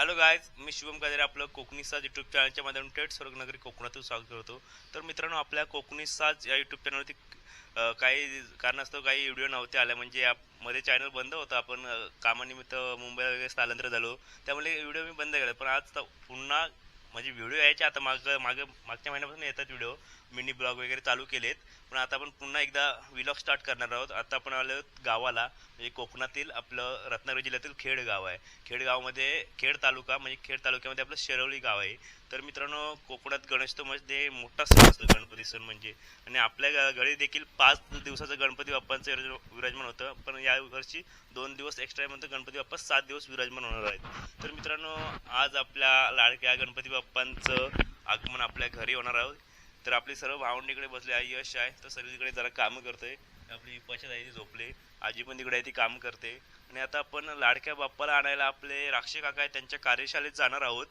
Hello guys मी शुभम काजरे आपलं कोकणी साज यूट्यूब चॅनलच्या माध्यमातून थेट स्वर्गनगरी कोकणातून स्वागत करतो. तर मित्रांनो आपल्या कोकणी साज या यूट्यूब चॅनलवरती काही कारणास्तव काही व्हिडिओ नव्हते आले म्हणजे यामध्ये चॅनल बंद होतं. आपण कामानिमित्त मुंबईला वगैरे स्थलांतर झालो. त्यामुळे व्हिडिओ मी बंद केला. पण आज तर पुन्हा म्हणजे व्हिडिओ यायचे आता माग माग मागच्या महिन्यापासून येतात व्हिडिओ मिनी ब्लॉग वगैरे चालू केलेत. पण आता आपण पुन्हा एकदा व्लॉग स्टार्ट करणार आहोत. आता आपण आलो आहोत गावाला म्हणजे कोकणातील आपलं रत्नागिरी जिल्ह्यातील खेड गाव आहे. खेड गावामध्ये खेड तालुका म्हणजे खेड तालुक्यामध्ये आपलं शेरवली गाव आहे. तर मित्रांनो कोकणात गणेशोत्सवमध्ये मोठा सण असतो गणपती सण म्हणजे. आणि आपल्या घरी देखील पाच दिवसाचं गणपती बाप्पांचं विराज- विराजमान होतं. पण या वर्षी दोन दिवस एक्स्ट्रा म्हणतो गणपती बाप्पा सात दिवस विराजमान होणार आहेत. तर मित्रांनो आज आपल्या लाडक्या गणपती बाप्पांचं आगमन आपल्या घरी होणार आहोत. तर आपली सर्व भावंड इकडे बसले आहे यश आहे तर सगळी तिकडे जरा कामं करते आपली पशा आहे ती झोपले. आजी पण तिकडे आहे ती काम करते. आणि आता आपण लाडक्या बाप्पाला आणायला आपले राक्षे काका आहेत त्यांच्या कार्यशाळेत जाणार आहोत.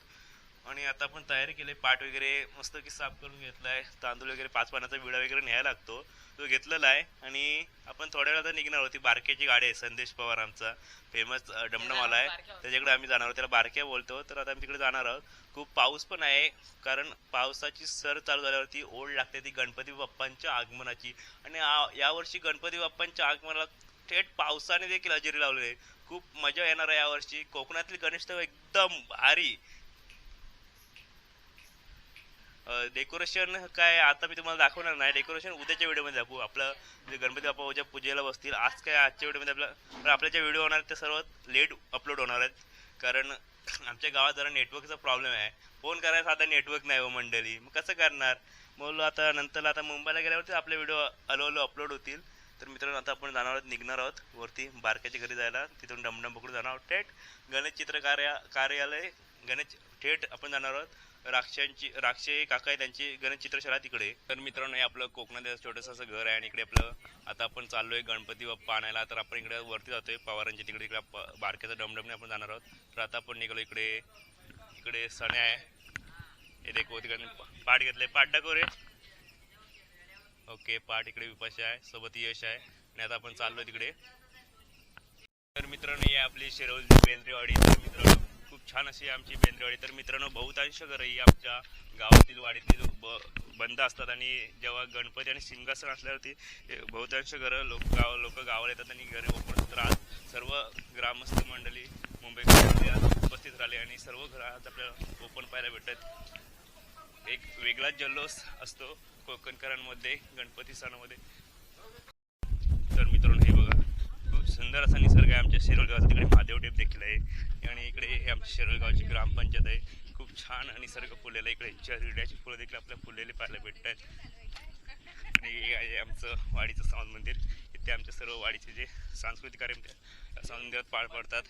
आणि आता आपण तयारी केली पाट वगैरे मस्त की साफ करून घेतलाय. तांदूळ वगैरे पाच पाण्याचा विडा वगैरे न्यायला लागतो. तो घेतलेला आहे आणि आपण थोड्या वेळात निघणार होती बारक्याची गाडी आहे संदेश पवार आमचा. फेमस डमडमाला आहे. त्याच्याकडे आम्ही जाणार आहोत. त्याला बारक्या बोलतो. तर आता आम्ही तिकडे जाणार आहोत. खूप पाऊस पण आहे कारण पावसाची सर चालू झाल्यावरती ओढ लागते. ती गणपती बाप्पांच्या आगमनाची. आणि आ- यावर्षी गणपती बाप्पांच्या आगमनाला थेट पावसाने देखील हजेरी लावलेली आहे. खूप मजा येणार आहे यावर्षी. कोकणातील गणेश एकदम भारी. डेकोरेशन काय आता मी तुम्हाला दाखवणार नाही. डेकोरेशन उद्याच्या व्हिडिओमध्ये दाखवू. आपलं जे गणपती बाप्पा उद्या पूजेला बसतील आज काय आजच्या व्हिडिओमध्ये आपलं पण आपल्या जे व्हिडिओ होणार आहेत ते सर्व लेट अपलोड होणार आहेत. कारण आमच्या गावात जरा नेटवर्कचा प्रॉब्लेम आहे. फोन करायला साधा नेटवर्क नाही हो मंडळी. मग कसं करणार? बोललो आता नंतर आता मुंबईला गेल्यावरती आपले व्हिडिओ हळूहळू अपलोड होतील. तर मित्रांनो आता आपण जाणार आहोत निघणार आहोत. वरती बारक्याच्या घरी जायला. तिथून डमडम पकडून जाणार आहोत. थेट गणेश चित्र कार्या कार्यालय गणेश थेट आपण जाणार आहोत. राक्षांची राक्षे काका आहे त्यांची गणचित्र चित्रशाळा तिकडे. तर मित्रांनो हे आपलं कोकणात छोटंसं असं घर आहे आणि इकडे आपलं आता आपण चाललोय गणपती बाप्पा आणायला. तर आपण इकडे वरती जातोय पवारांच्या तिकडे इकडे बारक्याचा डमडमने आपण जाणार आहोत. तर आता आपण निघालो इकडे इकडे सण्या आहे. हे देखो तिकडे पाठ घेतले. पाठ दाखव रे. ओके पाठ इकडे विपाशी आहे सोबत यश आहे. आणि आता आपण चाललोय तिकडे. तर मित्रांनो ही आपली शिरोल बेंद्रेवाडी. तर मित्रांनो खूप छान अशी आमची बेंद्रेवाडी तर मित्रांनो बहुतांश घरं ही आमच्या गावातील वाडीतील ब- बंद असतात आणि जेव्हा गणपती आणि सिंहासन असल्यावरती बहुतांश घरं लोक गाव लोक गावाला येतात आणि घरी ओपन असतात तर आज सर्व ग्रामस्थ मंडळी मुंबई उपस्थित राहिले आणि सर्व घरं आज आपल्याला ओपन पाहायला भेटतात. एक वेगळाच जल्लोष असतो कोकणकरांमध्ये गणपती सणामध्ये. तर मित्रांनो सुंदर असा निसर्ग आहे. आमच्या शिरोळ गावाचा तिकडे महादेव टेप देखील आहे. आणि इकडे हे आमच्या शिरोळ गावची ग्रामपंचायत आहे. खूप छान निसर्ग फुललेला आहे. इकडे चिरड्याची फुलं देखील आपल्याला फुललेली पाहायला भेटतात आणि हे आहे आमचं वाडीचं सावंत मंदिर. इथे आमच्या सर्व वाडीचे जे सांस्कृतिक कार्यक्रम त्या सावंत मंदिरात पार पडतात.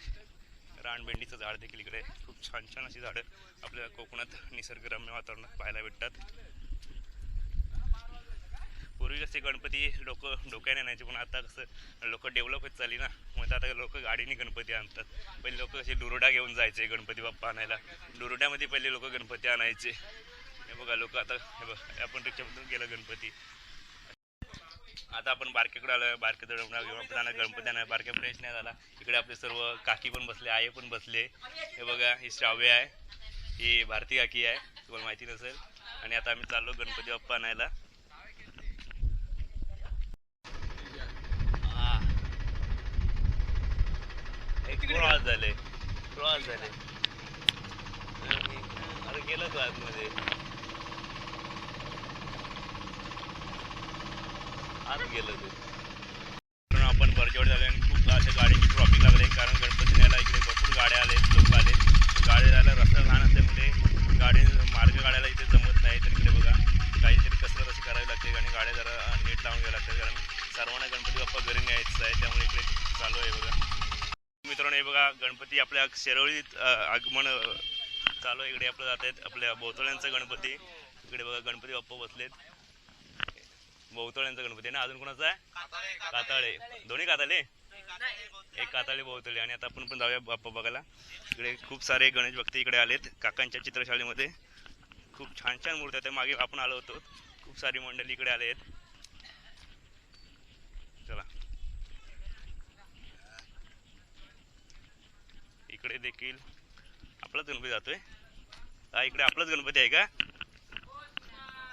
रानभेंडीचं झाड देखील इकडे खूप छान छान अशी झाडं आपल्याला कोकणात निसर्गरम्य वातावरणात पाहायला भेटतात. पूर्वी कसे गणपती लोक डोक्याने आणायचे पण आता कसं लोक डेव्हलप होत चालली ना. मग आता लोक गाडीने गणपती आणतात. पहिले लोक कसे डुरडा घेऊन जायचे गणपती बाप्पा आणायला. डुरड्यामध्ये पहिले लोक गणपती आणायचे. हे बघा लोक आता हे आपण रिक्षामधून गेलं गणपती. आता आपण बारकेकडे आलो बारके घेऊन आपण जाणार गणपती आणा बारके फ्रेश नाही झाला. इकडे आपले सर्व काकी पण बसले आई पण बसले. हे बघा ही श्राव्य आहे. ही भारती काकी आहे. तुम्हाला माहिती नसेल. आणि आता आम्ही चाललो गणपती बाप्पा आणायला हा. एक क्रॉस झाले. क्रॉस झाले. अरे गेलंच आतमध्ये. आत गेलं ते. आपण बरजेवड झाले आणि खूप अशा गाड्यांची ट्रॉफिक लागले. कारण गणपती न्यायला इकडे भरपूर गाड्या आले लोक आले. गाडी जायला रस्ता लहान असल्यामुळे गाडी मार्ग गाड्याला इथे जमत नाही. तर इकडे बघा काहीतरी कसरत अशी करावी लागते आणि गाड्या जरा नीट लावून घ्याव्या लागतात. कारण सर्वांना गणपती बाप्पा घरी न्यायचं आहे. त्यामुळे इकडे चालू आहे बघा. मित्रांनो हे बघा गणपती आपल्या शेरवळीत आगमन चालू इकडे आपलं जात आहेत आपल्या भोवतळ्यांचा गणपती. इकडे बघा गणपती बाप्पा बसलेत. भोवतळ्यांचा गणपती आहे ना? अजून कोणाचा आहे? काताळे. दोन्ही काताळे? एक काताळे भोवतळे. आणि आता आपण पण जाऊया बाप्पा बघायला. इकडे खूप सारे गणेश भक्त इकडे आलेत काकांच्या चित्रशाळेमध्ये. खूप छान छान मूर्ती त्या मागे आपण आलो होतो. खूप सारी मंडळी इकडे आले आहेत चला इकडे देखील आपलाच गणपती जातोय. हा इकडे आपलाच गणपती आहे का?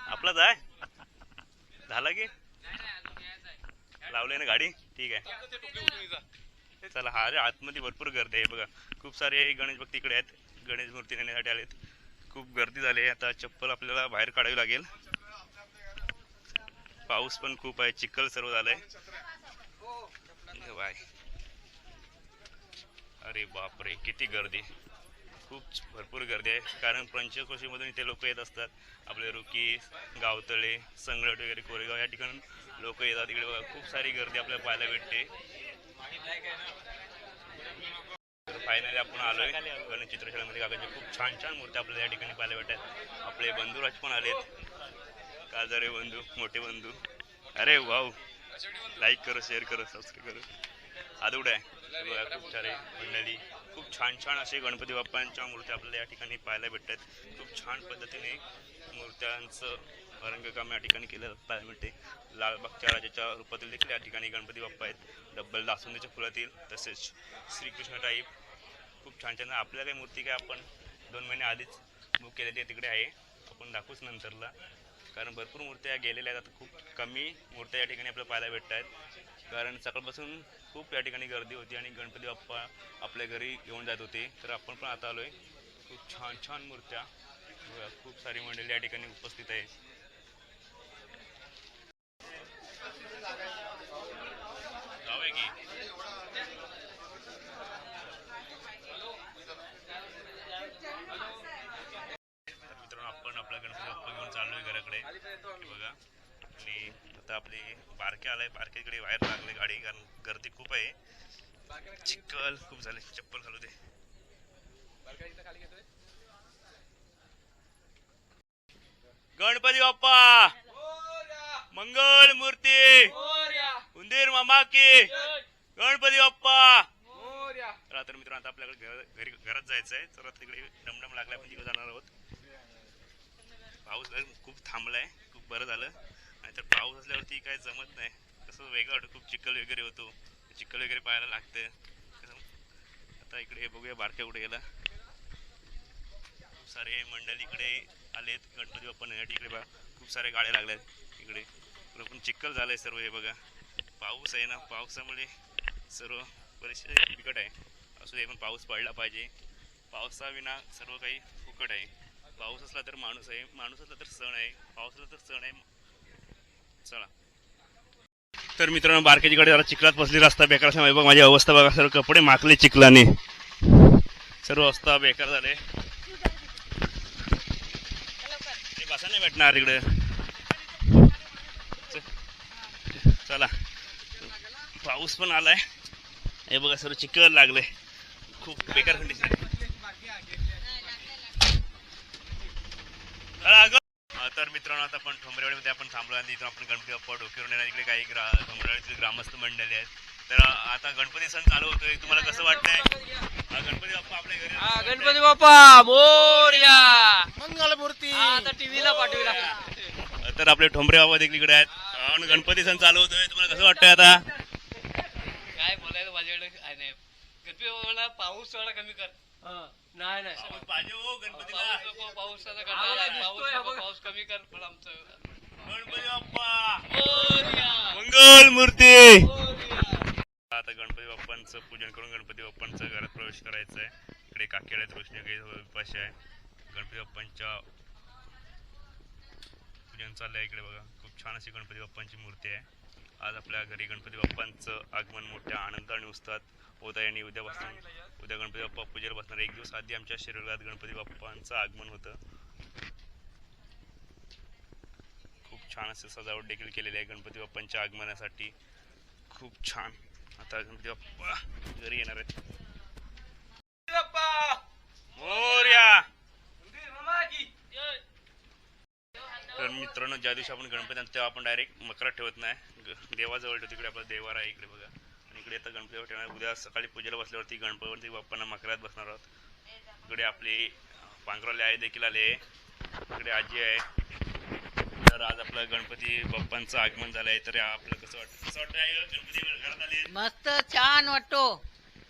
आपलाच आहे? झाला की? लावले ना गाडी? ठीक आहे. चला हा रे आतमध्ये भरपूर गर्दी आहे बघा. खूप सारे गणेश भक्त इकडे आहेत. गणेश मूर्ती नेण्यासाठी आलेत. खूप गर्दी झाली आहे. आता चप्पल आपल्याला बाहेर काढावी लागेल. पाऊस पण खूप आहे. चिखल सर्व झालंय. बाय. अरे बापरे किती गर्दी. खूप भरपूर गर्दी आहे. कारण पंचक्रोशीमधून इथे लोक येत असतात. आपले रुकी गावतळे संगलट वगैरे कोरेगाव या ठिकाणी लोक येतात. इकडे बघा खूप सारी गर्दी आपल्याला पाहायला भेटते. फायनली आपण आलोय. गणेश चित्रशाळेमध्ये काकांच्या खूप छान छान मूर्ती आपल्याला या ठिकाणी पाहायला भेटतात. आपले बंधुराज पण आलेत. काजारे बंधू मोठे बंधू. अरे वाव. लाईक करो शेअर करो सबस्क्राईब करो. आदुड आहे. बघा खूप सारे मंडळी खूप छान छान असे गणपती बाप्पांच्या मूर्त्या आपल्याला या ठिकाणी पाहायला भेटतात. खूप छान पद्धतीने मूर्त्यांचं रंगकाम या ठिकाणी केलं पाहायला मिळते. लालबागच्या राजाच्या रूपातील देखील या ठिकाणी गणपती बाप्पा आहेत. डब्बल दासुंदीच्या फुलातील तसेच श्रीकृष्ण टाईप खूप छान छान. आपल्या काही मूर्ती काय आपण दोन महिने आधीच बुक केलेली आहे तिकडे आहे. आपण दाखवूच नंतरला. कारण भरपूर मूर्त्या गेलेल्या आहेत. आता खूप कमी मूर्त्या या ठिकाणी आपल्याला पाहायला भेटत आहेत. कारण सकाळपासून खूप या ठिकाणी गर्दी होती आणि गणपती बाप्पा आपल्या घरी येऊन जात होते. तर आपण पण आता आलोय. खूप छान छान मूर्त्या. खूप सारी मंडळी या ठिकाणी उपस्थित आहे. की? मित्रांनो आपण आपला गणपती बाप्पा घेऊन चाललोय घराकडे. बघा. आणि आता आपली बारके आलाय बारकेकडे बाहेर लागले गाडी कारण गर्दी खूप आहे. चिखल खूप झाले चप्पल घालू दे. गणपती बाप्पा! मंगल मूर्ती! उंदीर मामा की गणपती बाप्पा! रात्र मित्रांनो आता आपल्याकडे घरी घरात जायचं आहे तर तिकडे डमडम लागलाय आपण तिकडे जाणार आहोत. पाऊस खूप थांबलाय खूप बरं झालं. आणि तर पाऊस असल्यावरती काय जमत नाही. कसं वेगळं वाटतं खूप चिखल वगैरे होतो. चिखल वगैरे पाहायला लागतं आता इकडे हे बघूया बारक्या कुठे गेला. खूप सारे मंडळी इकडे आलेत. गणपती बाप्पा नेण्यासाठी इकडे बघा खूप साऱ्या गाड्या लागल्यात इकडे. पण चिखल झालंय सर्व हे बघा. पाऊस आहे ना पावसामुळे सर्व परिस्थिती बिकट आहे. असू दे पण पाऊस पडला पाहिजे. पावसाविना सर्व काही फुकट आहे. पाऊस असला तर माणूस आहे. माणूस असला तर सण आहे. पाऊस असला तर सण आहे. चला. तर मित्रांनो बारकेजीकडे जरा चिखलात बसली रस्ता बेकार असल्यामुळे बघ माझी अवस्था बघा सर्व कपडे माखले चिखलाने. सर्व अवस्था बेकार झाले. बसा नाही भेटणार इकडे. चला. पाऊस पण आलाय. हे बघा सर्व चिखल लागले. खूप बेकार कंडिशन तर मित्रांनो आता आपण ठोंबरेवाडीमध्ये आपण थांबलो आणि इथून आपण गणपती बाप्पा डोक्यावर येणार इकडे काही ग्रा ठोंबरेवाडीतील ग्रामस्थ मंडळी आहेत. तर आता गणपती सण चालू होतोय. तुम्हाला कसं वाटतंय? हा, गणपती बाप्पा आपल्या घरी हा गणपती बाप्पा मोर्या मंगलमूर्ती. हा आता टीव्हीला पाठवला तर आपले ठोंबरे बाबा देखील इकडे आहेत. आणि गणपती सण चालू होतोय. तुम्हाला कसं वाटतंय आता? काय बोलायचं माझ्याकडे? काय नाही. गणपती बाप्पाला पाऊस थोडा कमी कर. नाही नाही. पाऊस पाहिजे हो गणपतीला. पाऊस नको पावसाचा कंटाळा आहे. पाऊस कमी कर पण आमचं. गणपती बाप्पा. मंगल मूर्ती आता गणपती बाप्पांचं पूजन करून गणपती बाप्पांचं घरात प्रवेश करायचा आहे इकडे काकेड आहेत रोशनी काही उपाशी आहे. गणपती बाप्पांच्या पूजन चाललंय इकडे बघा. खूप छान अशी गणपती बाप्पांची मूर्ती आहे. आज आपल्या घरी गणपती बाप्पांचं आगमन मोठ्या आनंद आणि उत्साहात होत आहे आणि उद्यापासून उद्या गणपती बाप्पा पूजेला बसणार. एक दिवस आधी आमच्या शिरोगात गणपती बाप्पांचं आगमन होतं. खूप छान असं सजावट देखील केलेली आहे गणपती बाप्पांच्या आगमनासाठी. खूप छान. आता गणपती बाप्पा घरी येणार आहेत. मोर्या! तर मित्रांनो ज्या दिवशी आपण गणपती आणतो तेव्हा आपण डायरेक्ट मकरात ठेवत नाही. ग- देवाजवळ ठेवतो. तिकडे आपला देवार आहे इकडे बघा. इकडे आता गणपती ठेवणार. उद्या सकाळी पूजेला बसल्यावरती गणपती बाप्पांना मकरात बसणार आहोत. इकडे आपली पांघरवाले आहे देखील आले इकडे आजी आहे. तर आज आपलं गणपती बाप्पांचं आगमन झालं आहे. तर आपलं कसं वाटतं? कसं वाटतं गणपती घरात आले मस्त छान वाटतो.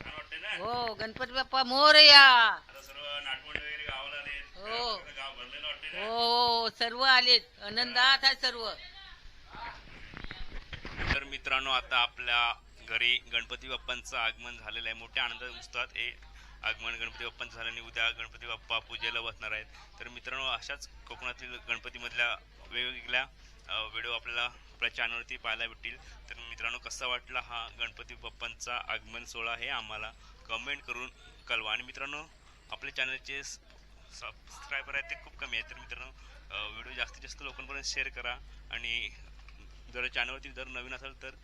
छान वाटतंय ना? हो गणपती बाप्पा मोरया आता सर्व कोण वगैरे गावाला आले हो. गाव भरलेलं वाटते हो हो सर्व आलेत. आनंदात आहे सर्व. तर मित्रांनो आता आपल्या घरी गणपती बाप्पांचं आगमन झालेलं आहे. मोठ्या आनंद उत्साहात हे आगमन गणपती बाप्पांचं झालं आणि उद्या गणपती बाप्पा पूजेला बसणार आहेत. तर मित्रांनो अशाच कोकणातील गणपतीमधल्या वेगवेगळ्या व्हिडिओ आपल्याला आपल्या चॅनलवरती पाहायला भेटतील. तर मित्रांनो कसा वाटला हा गणपती बाप्पांचा आगमन सोहळा हे आम्हाला कमेंट करून कळवा. आणि मित्रांनो आपल्या चॅनलचे सबस्क्रायबर आहेत ते खूप कमी आहेत. तर मित्रांनो व्हिडिओ जास्तीत जास्त लोकांपर्यंत शेअर करा. आणि जर चॅनलवरती जर नवीन असेल तर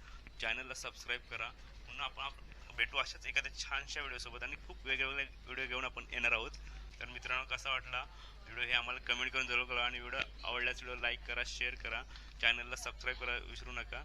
चॅनलला सबस्क्राईब करा. म्हणून आपण आप- भेटू अशाच एखाद्या छानशा व्हिडिओसोबत आणि खूप वेगवेगळे व्हिडिओ घेऊन आपण येणार आहोत. तर मित्रांनो कसा वाटला व्हिडिओ हे आम्हाला कमेंट करून जरूर करा आणि व्हिडिओ आवडल्यास व्हिडिओ लाईक करा शेअर करा. चॅनलला सबस्क्राईब करा विसरू नका.